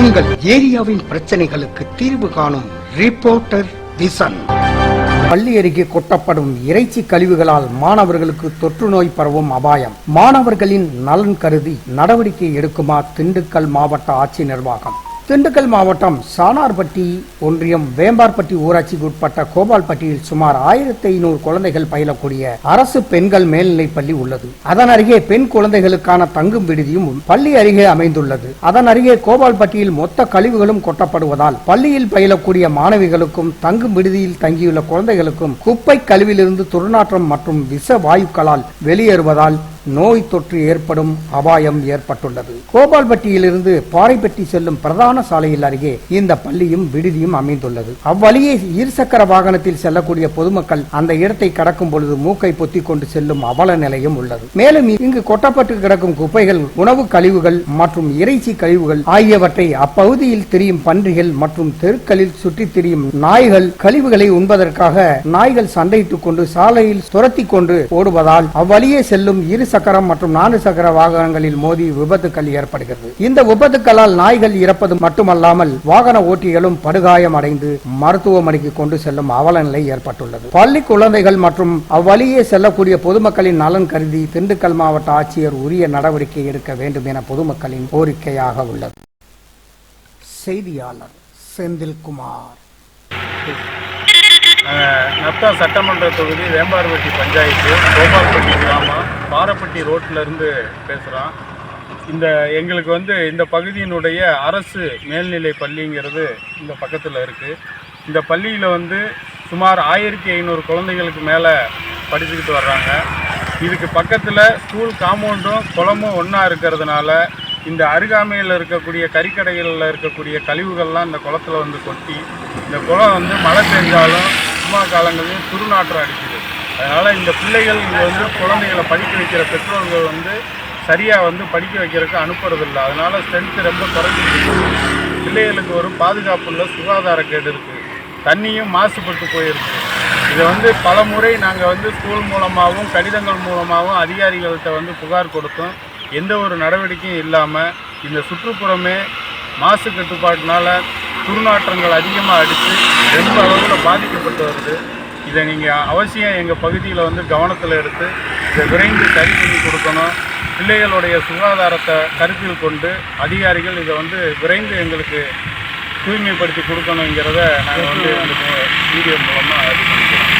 உங்கள் ஏரியாவின் பிரச்சனைகளுக்கு தீர்வு காணும் ரிப்போர்ட்டர் விசன். பள்ளி அருகே கொட்டப்படும் இறைச்சி கழிவுகளால் மாணவர்களுக்கு தொற்று நோய் பரவும் அபாயம். மாணவர்களின் நலன் கருதி நடவடிக்கை எடுக்குமா திண்டுக்கல் மாவட்ட ஆட்சி நிர்வாகம்? திண்டுக்கல் மாவட்டம் சானார்பட்டி ஒன்றியம் வேம்பார்பட்டி ஊராட்சிக்கு உட்பட்ட கோபால்பட்டியில் சுமார் ஆயிரத்தி ஐநூறு குழந்தைகள் பயிலக்கூடிய அரசு பெண்கள் மேல்நிலைப் பள்ளி உள்ளது. அதன் அருகே பெண் குழந்தைகளுக்கான தங்கும் விடுதியும் பள்ளி அருகே அமைந்துள்ளது. அதன் அருகே கோபால்பட்டியில் மொத்த கழிவுகளும் கொட்டப்படுவதால் பள்ளியில் பயிலக்கூடிய மாணவிகளுக்கும் தங்கும் விடுதியில் தங்கியுள்ள குழந்தைகளுக்கும் குப்பை கழிவிலிருந்து துர்நாற்றம் மற்றும் விஷ வாயுக்களால் வெளியேறுவதால் நோய் தொற்று ஏற்படும் அபாயம் ஏற்பட்டுள்ளது. கோபால்பட்டியிலிருந்து பாறைப்பட்டி செல்லும் பிரதான சாலையில் அருகே இந்த பள்ளியும் விடுதியும் அமைந்துள்ளது. அவ்வழியே இருசக்கர வாகனத்தில் செல்லக்கூடிய பொதுமக்கள் அந்த இடத்தை கடக்கும் பொழுது மூக்கை பொத்திக் கொண்டு செல்லும் அவல நிலையும் உள்ளது. மேலும் இங்கு கொட்டப்பட்டு கிடக்கும் குப்பைகள் உணவு கழிவுகள் மற்றும் இறைச்சி கழிவுகள் ஆகியவற்றை அப்பகுதியில் திரியும் பன்றிகள் மற்றும் தெருக்களில் சுற்றி திரியும் நாய்கள் கழிவுகளை உண்பதற்காக நாய்கள் சண்டையிட்டுக் கொண்டு சாலையில் துரத்தி கொண்டு ஓடுவதால் அவ்வழியே செல்லும் இரு சக்கரம் மற்றும் நான்கு சக்கர வாகனங்களில் மோதி விபத்துக்கள் ஏற்படுகிறது. இந்த விபத்துக்களால் நாய்கள் இறப்பது மட்டுமல்லாமல் வாகன ஓட்டிகளும் படுகாயம் அடைந்து மருத்துவமனைக்கு கொண்டு செல்லும் அவல நிலை ஏற்பட்டுள்ளது. பள்ளி குழந்தைகள் மற்றும் அவ்வழியே செல்லக்கூடிய பொதுமக்களின் நலன் கருதி திண்டுக்கல் மாவட்ட ஆட்சியர் உரிய நடவடிக்கை எடுக்க வேண்டும் என பொதுமக்களின் கோரிக்கையாக உள்ளது. செய்தியாளர் செந்தில்குமார். நாங்கள் நத்தா சட்டமன்ற தொகுதி வேம்பார்பட்டி பஞ்சாயத்து கோபால்பட்டி கிராமம் பாரப்பட்டி ரோட்டில் இருந்து பேசுகிறோம் இந்த எங்களுக்கு வந்து இந்த பகுதியினுடைய அரசு மேல்நிலை பள்ளிங்கிறது இந்த பக்கத்தில் இருக்குது இந்த பள்ளியில் வந்து சுமார் ஆயிரத்தி ஐநூறு குழந்தைகளுக்கு மேலே படிச்சுக்கிட்டு வர்றாங்க. இதுக்கு பக்கத்தில் ஸ்கூல் காம்பவுண்டும் குளமும் ஒன்றா இருக்கிறதுனால இந்த அருகாமையில் இருக்கக்கூடிய கறிக்கடைகளில் இருக்கக்கூடிய கழிவுகள்லாம் இந்த குளத்தில் வந்து கொட்டி இந்த குளம் வந்து மழை பெஞ்சாலும் சும்மா காலங்களிலும் துருநாற்றம் அடிக்குது அதனால் இந்த பிள்ளைகள் இங்கே வந்து குழந்தைகளை படிக்க வைக்கிற பெற்றோர்கள் வந்து சரியாக வந்து படிக்க வைக்கிறதுக்கு அனுப்புறதில்லை. அதனால் ஸ்ட்ரென்த்து ரொம்ப குறைஞ்சிருக்கு. பிள்ளைகளுக்கு ஒரு பாதுகாப்புள்ள சுகாதார கேடு இருக்குது தண்ணியும் மாசுபட்டு போயிருக்கு. இதை வந்து பல முறை நாங்கள் வந்து ஸ்கூல் மூலமாகவும் கடிதங்கள் மூலமாகவும் அதிகாரிகள்கிட்ட வந்து புகார் கொடுத்தோம். எந்த ஒரு நடவடிக்கையும் இல்லாமல் இந்த சுற்றுப்புறமே மாசு கட்டுப்பாட்டினால துர்நாற்றங்கள் அதிகமாக அடித்து ரொம்ப அளவில் பாதிக்கப்பட்டு வருது. இதை நீங்கள் அவசியம் எங்கள் பகுதியில் வந்து கவனத்தில் எடுத்து இதை விரைந்து சரி பண்ணி கொடுக்கணும். பிள்ளைகளுடைய சுகாதாரத்தை கருத்தில் கொண்டு அதிகாரிகள் இதை வந்து விரைந்து எங்களுக்கு தூய்மைப்படுத்தி கொடுக்கணுங்கிறத நாங்கள் வந்து வீடியோ மூலமாக இது பண்ணிக்கிறோம்